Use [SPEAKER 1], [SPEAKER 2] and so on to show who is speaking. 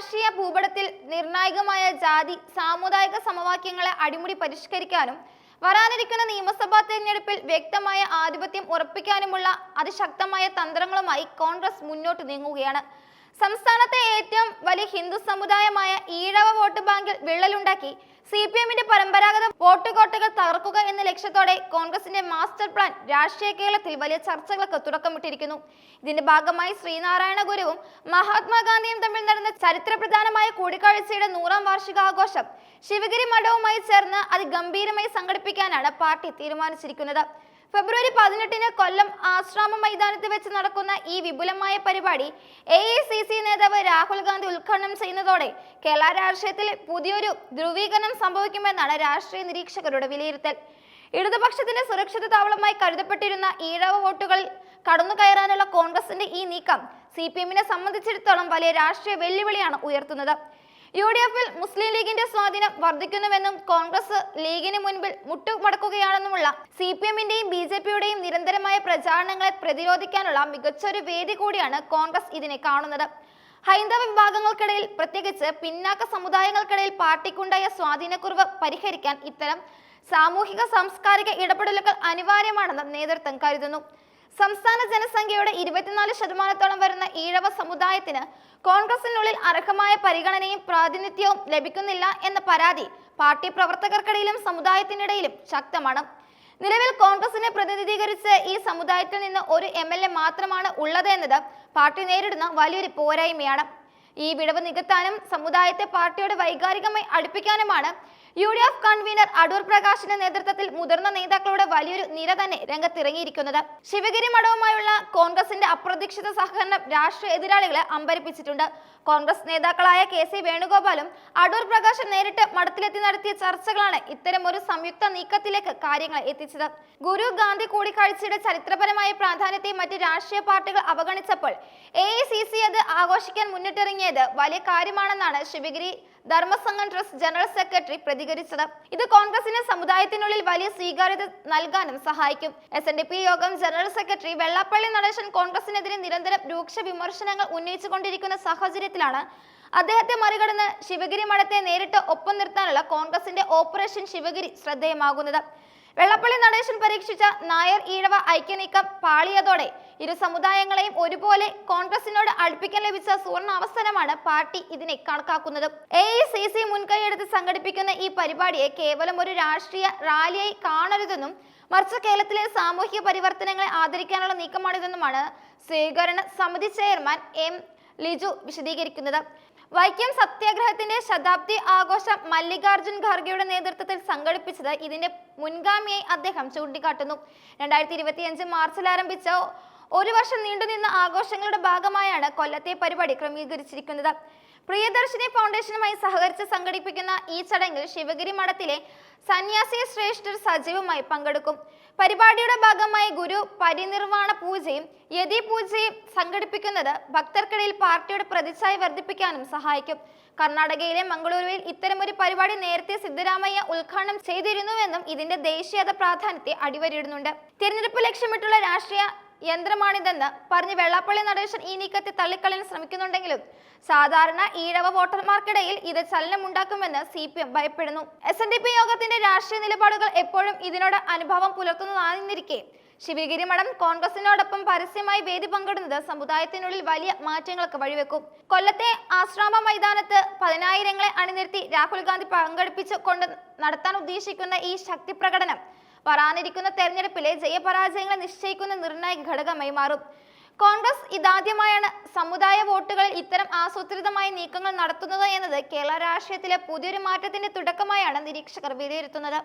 [SPEAKER 1] രാഷ്ട്രീയ ഭൂപടത്തിൽ നിർണായകമായ ജാതി സാമുദായിക സമവാക്യങ്ങളെ അടിമുടി പരിഷ്കരിക്കാനും വരാനിരിക്കുന്ന നിയമസഭാ തെരഞ്ഞെടുപ്പിൽ വ്യക്തമായ ആധിപത്യം ഉറപ്പിക്കാനുമുള്ള അതിശക്തമായ തന്ത്രങ്ങളുമായി കോൺഗ്രസ് മുന്നോട്ട് നീങ്ങുകയാണ്. സംസ്ഥാനത്തെ ഏറ്റവും വലിയ ഹിന്ദു സമുദായമായ ഈഴവ വോട്ട് ബാങ്കിൽ വിള്ളലുണ്ടാക്കി സി പി എമ്മിന്റെ പരമ്പരാഗത വോട്ട് കോട്ടകൾ തകർക്കുക എന്ന ലക്ഷ്യത്തോടെ കോൺഗ്രസിന്റെ മാസ്റ്റർ പ്ലാൻ രാഷ്ട്രീയ കേരളത്തിൽ വലിയ ചർച്ചകൾക്ക് തുടക്കമിട്ടിരിക്കുന്നു. ഇതിന്റെ ഭാഗമായി ശ്രീനാരായണ ഗുരുവും മഹാത്മാഗാന്ധിയും തമ്മിൽ നടന്ന ചരിത്രപ്രധാനമായ കൂടിക്കാഴ്ചയുടെ നൂറാം വാർഷികാഘോഷം ശിവഗിരി മഠവുമായി ചേർന്ന് അതിഗംഭീരമായി സംഘടിപ്പിക്കാനാണ് പാർട്ടി തീരുമാനിച്ചിരിക്കുന്നത്. ഫെബ്രുവരി പതിനെട്ടിന് കൊല്ലം ആശ്രാമ മൈതാനത്ത് വെച്ച് നടക്കുന്ന ഈ വിപുലമായ പരിപാടി എ നേതാവ് രാഹുൽ ഗാന്ധി ഉദ്ഘാടനം ചെയ്യുന്നതോടെ കേരള രാഷ്ട്രീയത്തിൽ പുതിയൊരു ധ്രുവീകരണം സംഭവിക്കുമെന്നാണ് രാഷ്ട്രീയ നിരീക്ഷകരുടെ വിലയിരുത്തൽ. ഇടതുപക്ഷത്തിന്റെ സുരക്ഷിത താവളമായി കരുതപ്പെട്ടിരുന്ന ഈഴവ വോട്ടുകൾ കടന്നു കയറാനുള്ള കോൺഗ്രസിന്റെ ഈ നീക്കം സി പി എമ്മിനെ സംബന്ധിച്ചിടത്തോളം വലിയ രാഷ്ട്രീയ വെല്ലുവിളിയാണ് ഉയർത്തുന്നത്. യു ഡി എഫിൽ മുസ്ലിം ലീഗിന്റെ സ്വാധീനം വർദ്ധിക്കുന്നുവെന്നും കോൺഗ്രസ് ലീഗിന് മുൻപിൽ മുട്ടുമടക്കുകയാണെന്നുമുള്ള സി പി എമ്മിന്റെയും ബി ജെ പിയുടെയും നിരന്തരമായ പ്രചാരണങ്ങളെ പ്രതിരോധിക്കാനുള്ള മികച്ചൊരു വേദി കൂടിയാണ് കോൺഗ്രസ് ഇതിനെ കാണുന്നത്. ഹൈന്ദവ വിഭാഗങ്ങൾക്കിടയിൽ പ്രത്യേകിച്ച് പിന്നാക്ക സമുദായങ്ങൾക്കിടയിൽ പാർട്ടിക്കുണ്ടായ സ്വാധീനക്കുറവ് പരിഹരിക്കാൻ ഇത്തരം സാമൂഹിക സാംസ്കാരിക ഇടപെടലുകൾ അനിവാര്യമാണെന്ന് നേതൃത്വം കരുതുന്നു. സംസ്ഥാന ജനസംഖ്യയുടെ ഇരുപത്തിനാല് ശതമാനത്തോളം വരുന്ന ഈഴവ സമുദായത്തിന് കോൺഗ്രസിനുള്ളിൽ അർഹമായ പരിഗണനയും പ്രാതിനിധ്യവും ലഭിക്കുന്നില്ല എന്ന പരാതി പാർട്ടി പ്രവർത്തകർക്കിടയിലും സമുദായത്തിനിടയിലും ശക്തമാണ്. നിലവിൽ കോൺഗ്രസിനെ പ്രതിനിധീകരിച്ച് ഈ സമുദായത്തിൽ നിന്ന് ഒരു എം മാത്രമാണ് ഉള്ളത് എന്നത് പാർട്ടി നേരിടുന്ന വലിയൊരു പോരായ്മയാണ്. ഈ വിടവ് നികത്താനും സമുദായത്തെ പാർട്ടിയോട് വൈകാരികമായി അടുപ്പിക്കാനുമാണ് U D F convener Adoor പ്രകാശിന്റെ നേതൃത്വത്തിൽ മുതിർന്ന നേതാക്കളുടെ വലിയൊരു നിര തന്നെ രംഗത്തിറങ്ങിയിരിക്കുന്നത്. ശിവഗിരി മഠവുമായുള്ള കോൺഗ്രസിന്റെ അപ്രതീക്ഷിത സഹകരണം രാഷ്ട്രീയ എതിരാളികളെ അമ്പരിപ്പിച്ചിട്ടുണ്ട്. കോൺഗ്രസ് നേതാക്കളായ കെ സി വേണുഗോപാലും അടൂർ പ്രകാശും നേരിട്ട് മഠത്തിലെത്തി നടത്തിയ ചർച്ചകളാണ് ഇത്തരം ഒരു സംയുക്ത നീക്കത്തിലേക്ക് കാര്യങ്ങൾ എത്തിച്ചത്. ഗുരു ഗാന്ധി കൂടിക്കാഴ്ചയുടെ ചരിത്രപരമായ പ്രാധാന്യത്തെ മറ്റ് രാഷ്ട്രീയ പാർട്ടികൾ അവഗണിച്ചപ്പോൾ എ അത് ആഘോഷിക്കാൻ മുന്നിട്ടിറങ്ങിയത് വലിയ കാര്യമാണെന്നാണ് Sivagiri Dharmasangham trust general secretary പ്രതികരിച്ചത്. ഇത് കോൺഗ്രസിന് സമുദായത്തിനുള്ളിൽ വലിയ സ്വീകാര്യത നൽകാനും സഹായിക്കും. S N D P Yogam general secretary Vellappally Natesan കോൺഗ്രസിനെതിരെ നിരന്തരം രൂക്ഷ വിമർശനങ്ങൾ ഉന്നയിച്ചുകൊണ്ടിരിക്കുന്ന സാഹചര്യത്തിലാണ് അദ്ദേഹത്തെ മറികടന്ന് ശിവഗിരി മഠത്തെ നേരിട്ട് ഒപ്പം നിർത്താനുള്ള കോൺഗ്രസിന്റെ ഓപ്പറേഷൻ ശിവഗിരി ശ്രദ്ധേയമാകുന്നത്. വെള്ളപ്പള്ളി നടേശൻ പരീക്ഷിച്ച നായർ ഈഴവ ഐക്യനീക്കം പാളിയതോടെ ഇരു സമുദായങ്ങളെയും ഒരുപോലെ കോൺഗ്രസിനോട് അടുപ്പിക്കാൻ ലഭിച്ച സുവർണ അവസരമാണ് പാർട്ടി ഇതിനെ കണക്കാക്കുന്നത്. എ ഐ സി സി മുൻകൈയെടുത്ത് സംഘടിപ്പിക്കുന്ന ഈ പരിപാടിയെ കേവലം ഒരു രാഷ്ട്രീയ റാലിയായി കാണരുതെന്നും മറിച്ച് കേരളത്തിലെ സാമൂഹിക പരിവർത്തനങ്ങളെ ആദരിക്കാനുള്ള നീക്കമാണിതെന്നുമാണ് സ്വീകരണ സമിതി ചെയർമാൻ എം ലിജു വിശദീകരിക്കുന്നത്. വൈക്കം സത്യാഗ്രഹത്തിന്റെ ശതാബ്ദി ആഘോഷം മല്ലികാർജുൻ ഖാർഗെയുടെ നേതൃത്വത്തിൽ സംഘടിപ്പിച്ചത് ഇതിന്റെ മുൻഗാമിയായി അദ്ദേഹം ചൂണ്ടിക്കാട്ടുന്നു. രണ്ടായിരത്തി ഇരുപത്തിയഞ്ച് മാർച്ചിൽ ആരംഭിച്ച ഒരു വർഷം നീണ്ടുനിന്ന ആഘോഷങ്ങളുടെ ഭാഗമായാണ് കൊല്ലത്തെ പരിപാടി ക്രമീകരിച്ചിരിക്കുന്നത്. പ്രിയദർശിനി ഫൗണ്ടേഷനുമായി സഹകരിച്ച് സംഘടിപ്പിക്കുന്ന ഈ ചടങ്ങിൽ ശിവഗിരി മഠത്തിലെ സന്യാസി ശ്രേഷ്ഠർ സജീവമായി പങ്കെടുക്കും. പരിപാടിയുടെ ഭാഗമായി ഗുരു പരിനിർവാണ പൂജയും യതി പൂജയും സംഘടിപ്പിക്കുന്നത് ഭക്തർക്കിടയിൽ പാർട്ടിയുടെ പ്രതിച്ഛായ വർദ്ധിപ്പിക്കാനും സഹായിക്കും. കർണാടകയിലെ മംഗളൂരുവിൽ ഇത്തരമൊരു പരിപാടി നേരത്തെ സിദ്ധരാമയ്യ ഉദ്ഘാടനം ചെയ്തിരുന്നുവെന്നും ഇതിന്റെ ദേശീയത പ്രാധാന്യത്തെ അടിവരിടുന്നുണ്ട് തിരഞ്ഞെടുപ്പ് ലക്ഷ്യമിട്ടുള്ള രാഷ്ട്രീയ യന്ത്രമാണിതെന്ന് പറഞ്ഞ് വെള്ളാപ്പള്ളി നടേശൻ ഈ നീക്കത്തെ തള്ളിക്കളയാൻ ശ്രമിക്കുന്നുണ്ടെങ്കിലും സാധാരണ ഈഴവ വോട്ടർമാർക്കിടയിൽ ഇത് ചലനമുണ്ടാക്കുമെന്ന് സി പി എം ഭയപ്പെടുന്നു. എസ് എൻ ഡി പി യോഗത്തിന്റെ രാഷ്ട്രീയ നിലപാടുകൾ എപ്പോഴും ഇതിനോട് അനുഭവം പുലർത്തുന്നതാണെന്നിരിക്കെ. ശിവഗിരി മഠം കോൺഗ്രസിനോടൊപ്പം പരസ്യമായി വേദി പങ്കിടുന്നത് സമുദായത്തിനുള്ളിൽ വലിയ മാറ്റങ്ങൾക്ക് വഴിവെക്കും. കൊല്ലത്തെ ആശ്രാമ മൈതാനത്ത് പതിനായിരങ്ങളെ അണിനിരത്തി രാഹുൽ ഗാന്ധി പങ്കെടുപ്പിച്ചു കൊണ്ട് നടത്താൻ ഉദ്ദേശിക്കുന്ന ഈ ശക്തി പ്രകടനം വരാനിരിക്കുന്ന തെരഞ്ഞെടുപ്പിലെ ജയപരാജയങ്ങളെ നിശ്ചയിക്കുന്ന നിർണായക ഘടകമായി മാറും. കോൺഗ്രസ് ഇതാദ്യമായാണ് സമുദായ വോട്ടുകളിൽ ഇത്തരം ആസൂത്രിതമായ നീക്കങ്ങൾ നടത്തുന്നത് എന്നത് കേരള രാഷ്ട്രീയത്തിലെ പുതിയൊരു മാറ്റത്തിന്റെ തുടക്കമായാണ് നിരീക്ഷകർ വിലയിരുത്തുന്നത്.